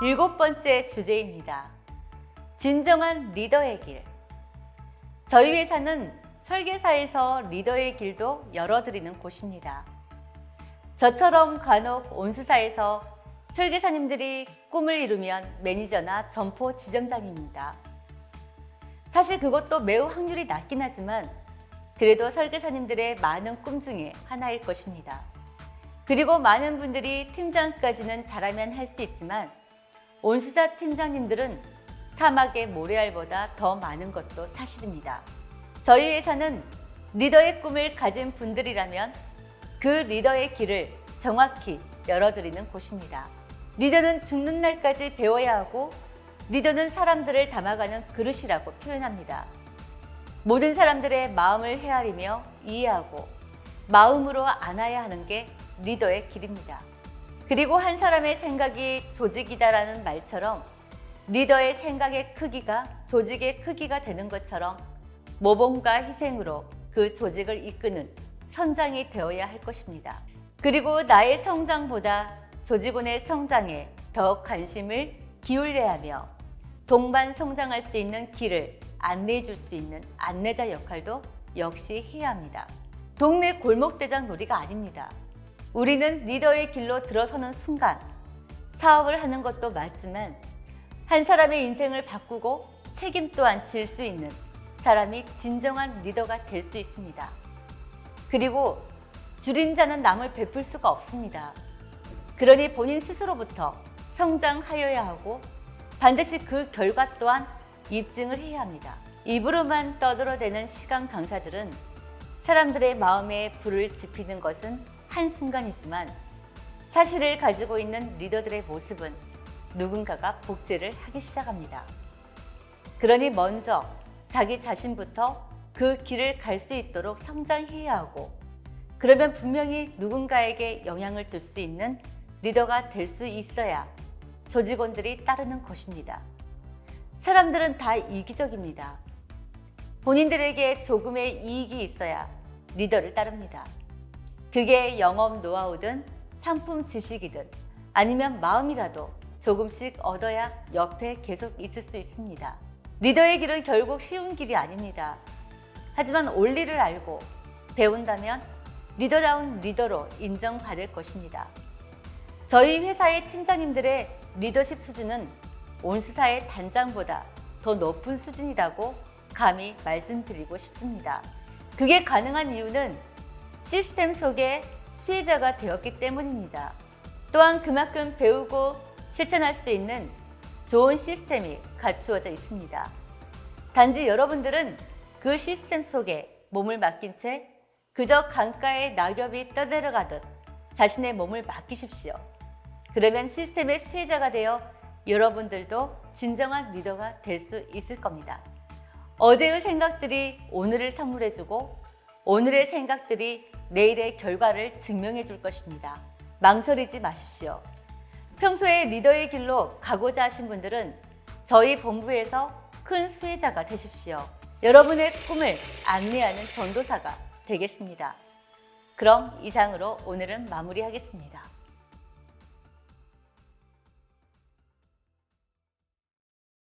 일곱 번째 주제입니다. 진정한 리더의 길. 저희 회사는 설계사에서 리더의 길도 열어드리는 곳입니다. 저처럼 간혹 온수사에서 설계사님들이 꿈을 이루면 매니저나 점포 지점장입니다. 사실 그것도 매우 확률이 낮긴 하지만 그래도 설계사님들의 많은 꿈 중에 하나일 것입니다. 그리고 많은 분들이 팀장까지는 잘하면 할 수 있지만 온수사 팀장님들은 사막의 모래알보다 더 많은 것도 사실입니다. 저희 회사는 리더의 꿈을 가진 분들이라면 그 리더의 길을 정확히 열어드리는 곳입니다. 리더는 죽는 날까지 배워야 하고 리더는 사람들을 담아가는 그릇이라고 표현합니다. 모든 사람들의 마음을 헤아리며 이해하고 마음으로 안아야 하는 게 리더의 길입니다. 그리고 한 사람의 생각이 조직이다라는 말처럼 리더의 생각의 크기가 조직의 크기가 되는 것처럼 모범과 희생으로 그 조직을 이끄는 선장이 되어야 할 것입니다. 그리고 나의 성장보다 조직원의 성장에 더 관심을 기울여야 하며 동반 성장할 수 있는 길을 안내해 줄 수 있는 안내자 역할도 역시 해야 합니다. 동네 골목대장 놀이가 아닙니다. 우리는 리더의 길로 들어서는 순간 사업을 하는 것도 맞지만 한 사람의 인생을 바꾸고 책임 또한 질 수 있는 사람이 진정한 리더가 될 수 있습니다. 그리고 줄인 자는 남을 베풀 수가 없습니다. 그러니 본인 스스로부터 성장하여야 하고 반드시 그 결과 또한 입증을 해야 합니다. 입으로만 떠들어대는 시간 강사들은 사람들의 마음에 불을 지피는 것은 한순간이지만 사실을 가지고 있는 리더들의 모습은 누군가가 복제를 하기 시작합니다. 그러니 먼저 자기 자신부터 그 길을 갈 수 있도록 성장해야 하고 그러면 분명히 누군가에게 영향을 줄 수 있는 리더가 될 수 있어야 조직원들이 따르는 것입니다. 사람들은 다 이기적입니다. 본인들에게 조금의 이익이 있어야 리더를 따릅니다. 그게 영업 노하우든 상품 지식이든 아니면 마음이라도 조금씩 얻어야 옆에 계속 있을 수 있습니다. 리더의 길은 결국 쉬운 길이 아닙니다. 하지만 원리를 알고 배운다면 리더다운 리더로 인정받을 것입니다. 저희 회사의 팀장님들의 리더십 수준은 온수사의 단장보다 더 높은 수준이라고 감히 말씀드리고 싶습니다. 그게 가능한 이유는 시스템 속에 수혜자가 되었기 때문입니다. 또한 그만큼 배우고 실천할 수 있는 좋은 시스템이 갖추어져 있습니다. 단지 여러분들은 그 시스템 속에 몸을 맡긴 채 그저 강가에 낙엽이 떠내려가듯 자신의 몸을 맡기십시오. 그러면 시스템의 수혜자가 되어 여러분들도 진정한 리더가 될 수 있을 겁니다. 어제의 생각들이 오늘을 선물해주고 오늘의 생각들이 내일의 결과를 증명해 줄 것입니다. 망설이지 마십시오. 평소에 리더의 길로 가고자 하신 분들은 저희 본부에서 큰 수혜자가 되십시오. 여러분의 꿈을 안내하는 전도사가 되겠습니다. 그럼 이상으로 오늘은 마무리하겠습니다.